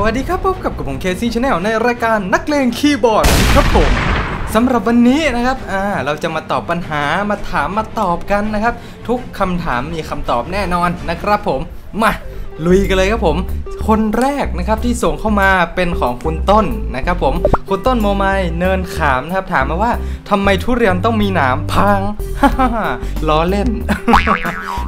วัสดีครับพบกับกับผมเคซี่ชาแนลในรายการนักเลงคีย์บอร์ดครับผมสำหรับวันนี้นะครับอ่าเราจะมาตอบปัญหามาถามมาตอบกันนะครับ ทุกคำถามมีคำตอบแน่นอนนะครับผมมา ลุยกันเลยครับผม คนแรกนะครับที่ส่งเข้ามาเป็นของคุณต้นนะครับผม คุณต้นโมไมเนินขามนะครับถามมาว่าทำไมทุเรียนต้องมีหนามพังล้อเล่น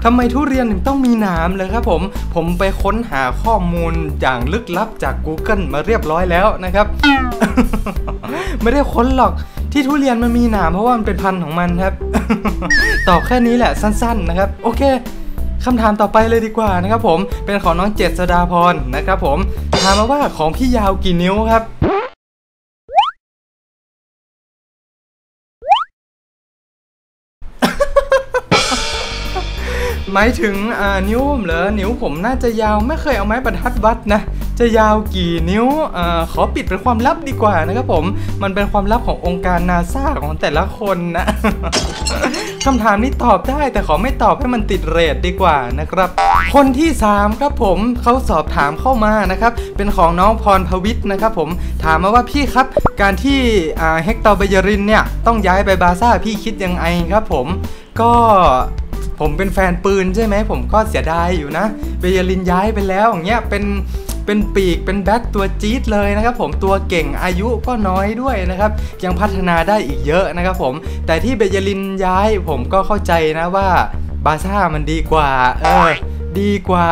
ทำไมทุเรียนถึงต้องมีหนามเลยครับผม ผมไปค้นหาข้อมูลอย่างลึกลับจาก Google มาเรียบร้อยแล้วนะครับ ไม่ได้ค้นหรอกที่ทุเรียนมันมีหนามเพราะว่ามันเป็นพันธุ์ของมันครับ ตอบแค่นี้แหละสั้น ๆ นะครับ โอเค คำถามต่อไปเลยดีกว่านะครับผมเป็นของน้องเจษดาพรนะครับผมถามมาว่าของพี่ยาวกี่นิ้วครับหมายถึงนิ้วผมเหรอนิ้วผมน่าจะยาวไม่เคยเอาไม้ประทัดวัดนะ จะยาวกี่นิ้วอ่าขอปิดเป็นความลับดีกว่านะครับผม มันเป็นความลับขององค์การนาซาของแต่ละคนนะคำถามนี้ตอบได้แต่ขอไม่ตอบให้มันติดเรทดีกว่านะครับ คนที่ 3 ครับผมเขาสอบถามเข้ามานะครับ เป็นของน้องพรพวิทย์นะครับผมถามมาว่าพี่ครับ การที่เฮกตอร์เบยรินเนี่ย ต้องย้ายไปบาซ่าพี่คิดยังไงครับผมก็ผมเป็นแฟนปืนใช่ไหมผมก็เสียดายอยู่นะเบยลินย้ายไปแล้วอย่างเงี้ยเป็น เป็นปีกเป็นแบ็คตัวจี๊ดเลยนะครับผมตัวเก่งอายุก็น้อยด้วยนะครับยังพัฒนาได้อีกเยอะนะครับผมแต่ที่เบยลินย้ายผมก็เข้าใจนะว่าบาซ่ามันดีกว่าเออดีกว่า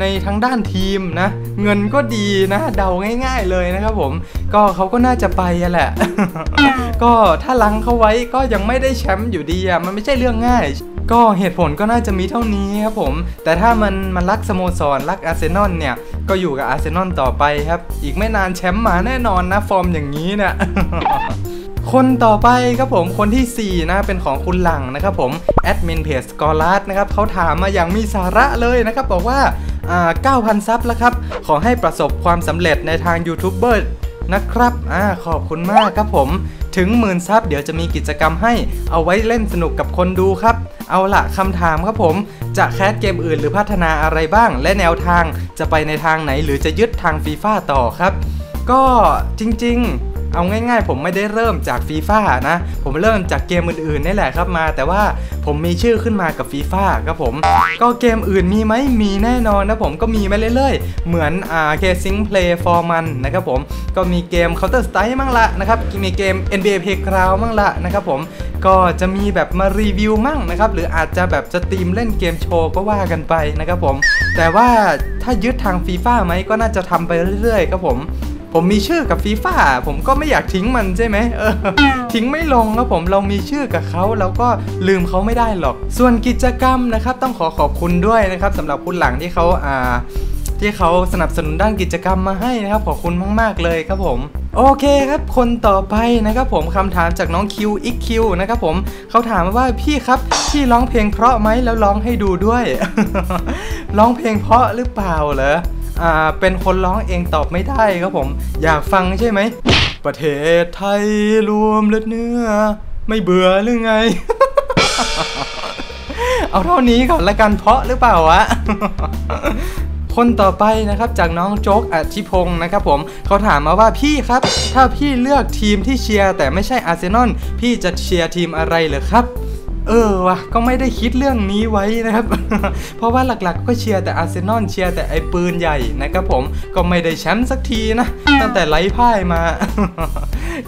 ในทั้งด้านทีมนะ เงินก็ดีนะ เดาง่าย ๆเลยนะครับผม ก็เขาก็น่าจะไปแหละ ก็ถ้าลังเขาไว้ก็ยังไม่ได้แชมป์อยู่ดีอะมันไม่ใช่เรื่องง่าย ก็เหตุผลก็น่าจะมีเท่านี้ครับผม แต่ถ้ามันมันรักสโมสรรักอาร์เซนอลเนี่ย ก็อยู่กับอาร์เซนอลต่อไปครับ อีกไม่นานแชมป์มาแน่นอนนะฟอร์มอย่างนี้เนี่ยคนต่อไปครับผมคนที่ 4 นะเป็นของคุณหลังนะครับผมแอดมินเพจสกอร์ลัสนะครับเขาถามมาอย่างมีสาระเลยนะครับ บอกว่าอ่า 9,000 ซับแล้วครับ ขอให้ประสบความสำเร็จในทางยูทูบเบอร์นะครับอ่าขอบคุณมากครับผม ถึงหมื่นซับเดี๋ยวจะมีกิจกรรมให้เอาไว้เล่นสนุกกับคนดูครับ เอาละคำถามครับผมจะแคสเกมอื่นหรือพัฒนาอะไรบ้าง และแนวทางจะไปในทางไหนหรือจะยึดทางฟีฟ่าต่อครับ ก็จริงๆ เอาง่ายๆ ผมไม่ได้เริ่มจากฟีฟ่านะ ผมเริ่มจากเกมอื่นๆนี่แหละครับมา แต่ว่าผมมีชื่อขึ้นมากับฟีฟ่าครับผม ก็เกมอื่นมีไหมมีแน่นอนนะผมก็มีมาเรื่อยๆ เหมือนอ่าเคซิงเพลย์ฟอร์มันนะครับผมก็มีเกม Counter Strike มั่งละนะครับมีเกม NBA Playground มั่งละนะครับผม ก็จะมีแบบมารีวิวมั่งนะครับ หรืออาจจะแบบสตรีมเล่นเกมโชว์ก็ว่ากันไปนะครับผม แต่ว่าถ้ายึดทางฟีฟ่าไหมก็น่าจะทำไปเรื่อยๆครับผมผมมีชื่อกับฟีฟ่าผมก็ไม่อยากทิ้งมันใช่ไหมเออทิ้งไม่ลงครับผมเรามีชื่อกับเขาเราก็ลืมเขาไม่ได้หรอก ส่วนกิจกรรมนะครับ ต้องขอขอบคุณด้วยนะครับสำหรับคุณหลังที่เขาอ่า ที่เขาสนับสนุนด้านกิจกรรมมาให้นะครับขอบคุณมาก ๆ เลยครับผม โอเคครับ คนต่อไปนะครับผมคำถามจากน้องคิวอีกคิวนะครับผมเขาถามมาว่าพี่ครับพี่ร้องเพลงเพราะไหมแล้วร้องให้ดูด้วย ร้องเพลงเพราะหรือเปล่าเหรออ่าเป็นคนร้องเองตอบไม่ได้ครับผม อยากฟังใช่ไหมประเทศไทยรวมเลือดเนื้อ ไม่เบื่อหรือไง เอาเท่านี้ก่อนละกันเพราะหรือเปล่าวะ คนต่อไปนะครับจากน้องโจ๊กอธิพงศ์นะครับผมเขาถามมาว่าพี่ครับ ถ้าพี่เลือกทีมที่เชียร์แต่ไม่ใช่อาร์เซนอลพี่จะเชียร์ทีมอะไรเหรอครับเออวะก็ไม่ได้คิดเรื่องนี้ไว้นะครับ เพราะว่าหลักๆ ก็เชียร์แต่อาร์เซนอลเชียร์แต่ไอ้ปืนใหญ่นะครับผมก็ไม่ได้แชมป์สักทีนะ ตั้งแต่ไล่พ่ายมา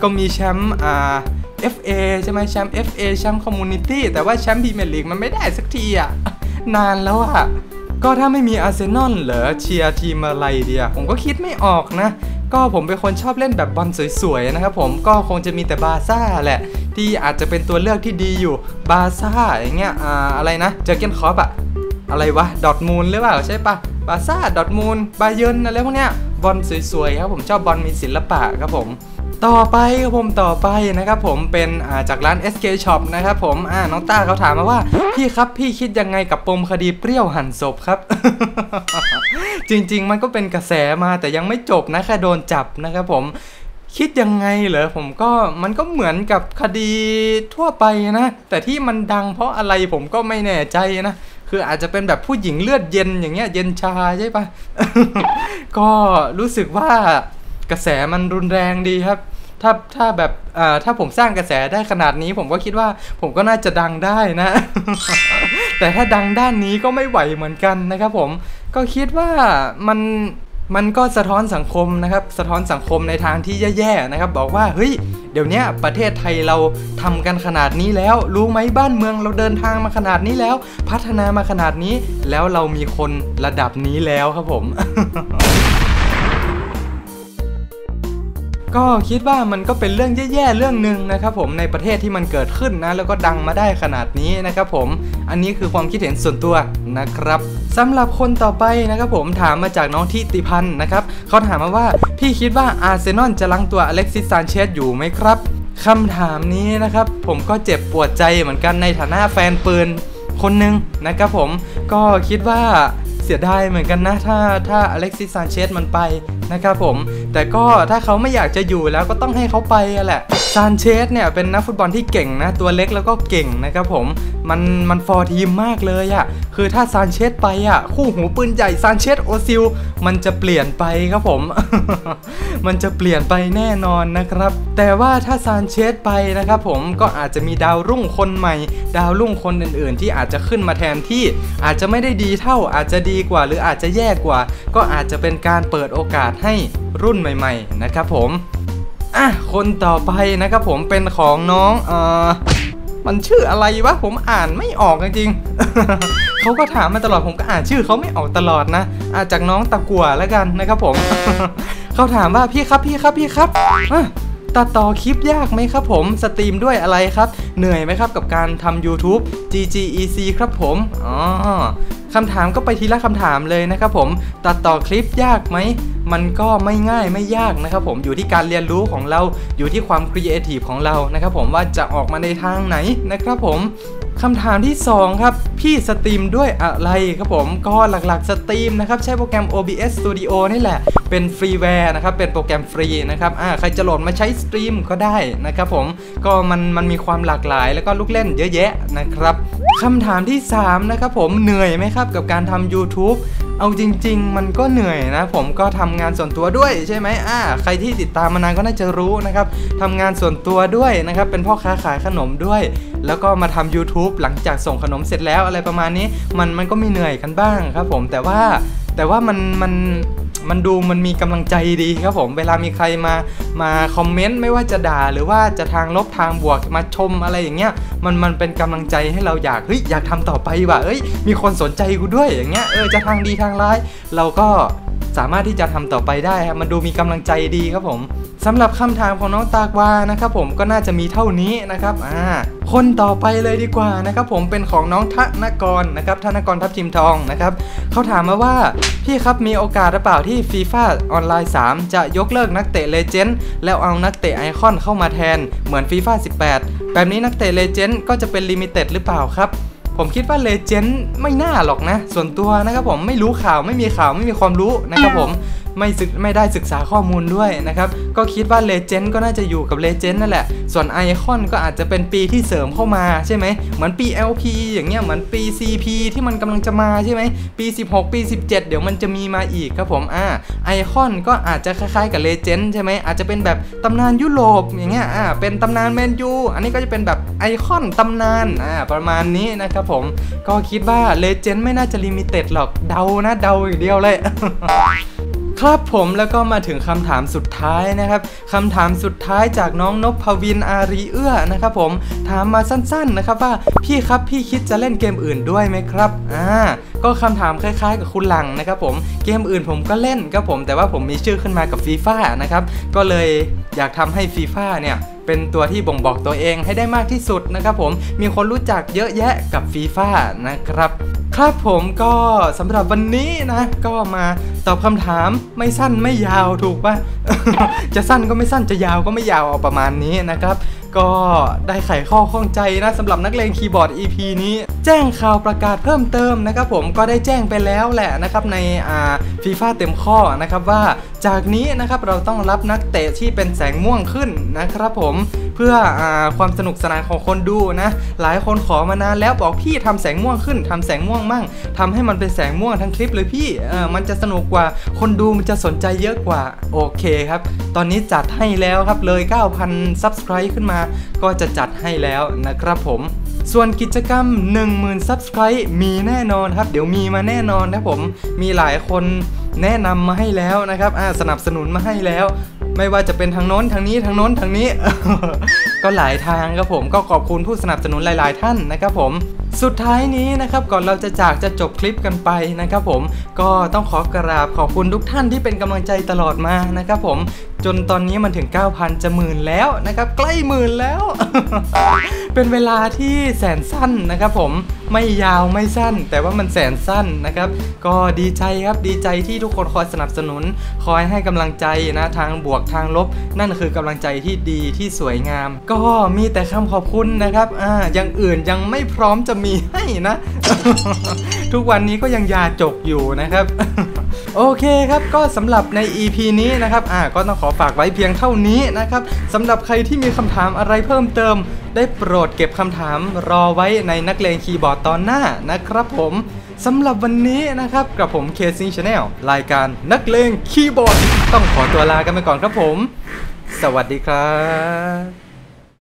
ก็มีแชมป์อ่า FA ใช่ไหมแชมป์ FA แชมป์คอมมูนิตี้แต่ว่าแชมป์พรีเมียร์ลีกมันไม่ได้สักทีอะ นานแล้วอะ ก็ถ้าไม่มีอาร์เซนอลเหรอเชียร์ทีมอะไรเดียผมก็คิดไม่ออกนะ ก็ผมเป็นคนชอบเล่นแบบบอลสวยๆนะครับผมก็คงจะมีแต่บาซ่าแหละ ที่อาจจะเป็นตัวเลือกที่ดีอยู่บาซ่าอย่างเงี้ยอ่าอะไรนะเจอเกนคอปอะอะไรวะดอทมูลหรือเปล่าใช่ปะบาซ่าดอทมูลบาเยิร์นอะไรพวกเนี้ยบอลสวยๆครับผมชอบบอลมีศิลปะครับผม ต่อไปครับผมต่อไปนะครับผมเป็นาจากร้าน SK Shop นะครับผมอ่าน้องต้าเขาถามมาว่าพี่ครับพี่คิดยังไงกับปมคดีเปรี้ยวหั่นศพครับ จริง ๆ มันก็เป็นกระแสมาแต่ยังไม่จบนะแค่โดนจับนะครับผมคิดยังไงเหรอผมก็มันก็เหมือนกับคดีทั่วไปนะ แต่ที่มันดังเพราะอะไรผมก็ไม่แน่ใจนะ คืออาจจะเป็นแบบผู้หญิงเลือดเย็นอย่างเงี้ยเย็นชาใช่ปะก็รู้สึกว่ากระแสมันรุนแรงดีครับ ถ้าถ้าแบบอ่าถ้าผมสร้างกระแสได้ขนาดนี้ ผมก็คิดว่าผมก็น่าจะดังได้นะ แต่ถ้าดังด้านนี้ก็ไม่ไหวเหมือนกันนะครับ ผมก็คิดว่ามันมันก็สะท้อนสังคมนะครับ สะท้อนสังคมในทางที่แย่ๆนะครับ บอกว่าเฮ้ยเดี๋ยวนี้ประเทศไทยเราทำกันขนาดนี้แล้ว รู้ไหมบ้านเมืองเราเดินทางมาขนาดนี้แล้ว พัฒนามาขนาดนี้ แล้วเรามีคนระดับนี้แล้วครับผม ก็คิดว่ามันก็เป็นเรื่องแย่ๆเรื่องหนึ่งนะครับผมในประเทศที่มันเกิดขึ้นนะ แล้วก็ดังมาได้ขนาดนี้นะครับผมอันนี้คือความคิดเห็นส่วนตัวนะครับสำหรับคนต่อไปนะครับผมถามมาจากน้องทิติพันธ์นะครับเขาถามมาว่าพี่คิดว่าอาร์เซนอลจะลังตัวอเล็กซิสซานเชสอยู่ไหมครับคำถามนี้นะครับผมก็เจ็บปวดใจเหมือนกันในฐานะแฟนปืนคนหนึ่งนะครับผมก็คิดว่าเสียดายเหมือนกันนะ ถ้าถ้าอเล็กซิสซานเชสมันไป นะครับผม แต่ก็ถ้าเขาไม่อยากจะอยู่แล้วก็ต้องให้เขาไปอะแหละซานเชสเนี่ยเป็นนักฟุตบอลที่เก่งนะ ตัวเล็กแล้วก็เก่งนะครับผม มันมันฟอร์ทีมมากเลยอะคือถ้าซานเชสไปอะคู่หูปืนใหญ่ซานเชสโอซิล มันจะเปลี่ยนไปครับผม มันจะเปลี่ยนไปแน่นอนนะครับ แต่ว่าถ้าซานเชสไปนะครับผมก็อาจจะมีดาวรุ่งคนใหม่ ดาวรุ่งคนอื่นๆ ที่อาจจะขึ้นมาแทนที่อาจจะไม่ได้ดีเท่าอาจจะดีกว่า หรืออาจจะแย่กว่า ก็อาจจะเป็นการเปิดโอกาสให้รุ่นใหม่ ๆ นะครับผมอะคนต่อไปนะครับผมเป็นของน้องเอ่อมันชื่ออะไรวะผมอ่านไม่ออกจริงๆเขาก็ถามมาตลอดผมก็อ่านชื่อเขาไม่ออกตลอดนะอาจากน้องตะกัวแล้วกันนะครับผมเขาถามว่าพี่ครับพี่ครับพี่ครับตัดต่อคลิปยากไหมครับผมสตรีมด้วยอะไรครับ เหนื่อยไหมครับกับการทำ YouTube GGEC ครับผมอ๋อ คำถามก็ไปทีละคำถามเลยนะครับผมตัดต่อคลิปยากไหมมันก็ไม่ง่ายไม่ยากนะครับผมอยู่ที่การเรียนรู้ของเราอยู่ที่ความครีเอทีฟของเรานะครับผมว่าจะออกมาในทางไหนนะครับผม คำถามที่ 2 ครับ พี่สตรีมด้วยอะไรครับผมก็หลักๆสตรีมนะครับใช้โปรแกรม OBS Studio นี่แหละ เป็นฟรีแวร์นะครับ เป็นโปรแกรมฟรีนะครับอ่าใครจะโหลดมาใช้สตรีมก็ได้นะครับผมก็มันมันมีความหลากหลายแล้วก็ลูกเล่นเยอะแยะนะครับคำถามที่ 3 นะครับผมเหนื่อยไหมครับ กับการทำ YouTube เอาจริง ๆ มันก็เหนื่อยนะ ผมก็ทำงานส่วนตัวด้วยใช่ไหมอ่าใครที่ติดตามมานานก็น่าจะรู้นะครับทำงานส่วนตัวด้วยนะครับ เป็นพ่อค้าขายขนมด้วย แล้วก็มาทำ YouTube หลังจากส่งขนมเสร็จแล้วอะไรประมาณนี้ มันมันก็มีเหนื่อยกันบ้างครับผมแต่ว่าแต่ว่ามันมัน มันดูมันมีกำลังใจดีครับผม เวลามีใครมามาคอมเมนต์ไม่ว่าจะด่าหรือว่าจะทางลบทางบวกมาชมอะไรอย่างเงี้ยมันมันเป็นกำลังใจให้เราอยากเฮ้ยอยากทำต่อไปว่ะเอ้ยมีคนสนใจกูด้วยอย่างเงี้ยเออจะทางดีทางร้ายเราก็ สามารถที่จะทำต่อไปได้ครับมันดูมีกำลังใจดีครับผมสำหรับคำถามของน้องตากวานะครับผมก็น่าจะมีเท่านี้นะครับอ่าคนต่อไปเลยดีกว่านะครับผมเป็นของน้องธนกรนะครับธนกรทับทิมทองนะครับเขาถามมาว่าพี่ครับมีโอกาสหรือเปล่าที่ฟีฟ่าออนไลน์ 3 จะยกเลิกนักเตะเลเจนด์แล้วเอานักเตะไอคอนเข้ามาแทนเหมือนฟีฟ่า18 แบบนี้นักเตะเลเจนด์ก็จะเป็นลิมิเต็ดหรือเปล่าครับ ผมคิดว่าเลเจนด์ไม่น่าหรอกนะ ส่วนตัวนะครับผมไม่รู้ข่าวไม่มีข่าวไม่มีความรู้นะครับผมไม่ศึกไม่ได้ศึกษาข้อมูลด้วยนะครับ ก็คิดว่าเลเจนด์ก็น่าจะอยู่กับเลเจนด์นั่นแหละ ส่วนไอคอนก็อาจจะเป็นปีที่เสริมเข้ามาใช่ไหม เหมือนปี LP อย่างเงี้ย เหมือนปี CP ที่มันกำลังจะมาใช่ไหม ปี 16 ปี 17 เดี๋ยวมันจะมีมาอีกครับผม อ่า ไอคอนก็อาจจะคล้ายๆกับเลเจนด์ใช่ไหม อาจจะเป็นแบบตำนานยุโรปอย่างเงี้ย อ่า เป็นตำนานแมนยู อันนี้ก็จะเป็นแบบไอคอนตำนาน อ่า ประมาณนี้นะครับผม ก็คิดว่าเลเจนด์ไม่น่าจะลิมิเต็ดหรอก เดานะ เดาอย่างเดียวเลย ครับผมแล้วก็มาถึงคำถามสุดท้ายนะครับคำถามสุดท้ายจากน้องนพวินอารีเอื้อนะครับผมถามมาสั้นๆนะครับว่าพี่ครับพี่คิดจะเล่นเกมอื่นด้วยไหมครับอ่าก็คำถามคล้ายๆ กับคุณหลังนะครับผมเกมอื่นผมก็เล่นครับผมแต่ว่าผมมีชื่อขึ้นมากับฟีฟ่านะครับก็เลยอยากทำให้ฟีฟ่าเนี่ยเป็นตัวที่บ่งบอกตัวเองให้ได้มากที่สุดนะครับผมมีคนรู้จักเยอะแยะกับฟีฟ่านะครับครับผมก็สำหรับวันนี้นะก็มา ตอบคำถามไม่สั้นไม่ยาวถูกปะจะสั้นก็ไม่สั้นจะยาวก็ไม่ยาวเอาประมาณนี้นะครับ ก็ได้ไขข้อข้องใจนะสำหรับนักเลงคีย์บอร์ด EP นี้ แจ้งข่าวประกาศเพิ่มเติมนะครับผมก็ได้แจ้งไปแล้วแหละนะครับในอ่าฟีฟ่าเต็มข้อนะครับว่าจากนี้นะครับเราต้องรับนักเตะที่เป็นแสงม่วงขึ้นนะครับผม เพื่ออความสนุกสนานของคนดูนะ หลายคนขอมานานแล้วบอกพี่ทำแสงม่วงขึ้นทำแสงม่วงมั่งทำให้มันเป็นแสงม่วงทั้งคลิปเลยพี่เออมันจะสนุกกว่าคนดูมันจะสนใจเยอะกว่า โอเคครับ ตอนนี้จัดให้แล้วครับเลย 9,000 Subscribe ขึ้นมา ก็จะจัดให้แล้วนะครับผมส่วนกิจกรรม 10,000 Subscribe มีแน่นอนครับ เดี๋ยวมีมาแน่นอนนะผม มีหลายคนแนะนำมาให้แล้วนะครับสนับสนุนมาให้แล้ว ไม่ว่าจะเป็นทางโน้นทางนี้ทางโน้นทางนี้ ก็หลายทางครับผมก็ขอบคุณผู้สนับสนุนหลาย ๆ ท่านนะครับผมสุดท้ายนี้นะครับก่อนเราจะจากจะจบคลิปกันไปนะครับผมก็ต้องขอกราบขอบคุณทุกท่านที่เป็นกำลังใจตลอดมานะครับผม จนตอนนี้มันถึง 9,000 จะหมื่นแล้วนะครับ ใกล้หมื่นแล้ว เป็นเวลาที่แสนสั้นนะครับผมไม่ยาวไม่สั้น แต่ว่ามันแสนสั้นนะครับ ก็ดีใจครับดีใจที่ทุกคนคอยสนับสนุน คอยให้กำลังใจนะทางบวกทางลบ นั่นคือกำลังใจที่ดีที่สวยงาม ก็มีแต่คำขอบคุณนะครับอ่าอย่างอื่นยังไม่พร้อมจะมีให้นะ ทุกวันนี้ก็ยังยาจกอยู่นะครับ โอเคครับก็สำหรับใน EP นี้นะครับอ่าก็ต้องขออฝากไว้เพียงเท่านี้นะครับสำหรับใครที่มีคำถามอะไรเพิ่มเติม ได้โปรดเก็บคำถามรอไว้ในนักเลงคีย์บอร์ดตอนหน้านะครับผมสำหรับวันนี้นะครับกับผมเคซิงชาแนลรายการนักเลงคีย์บอร์ด ต้องขอตัวลากันไปก่อนครับผม สวัสดีครับ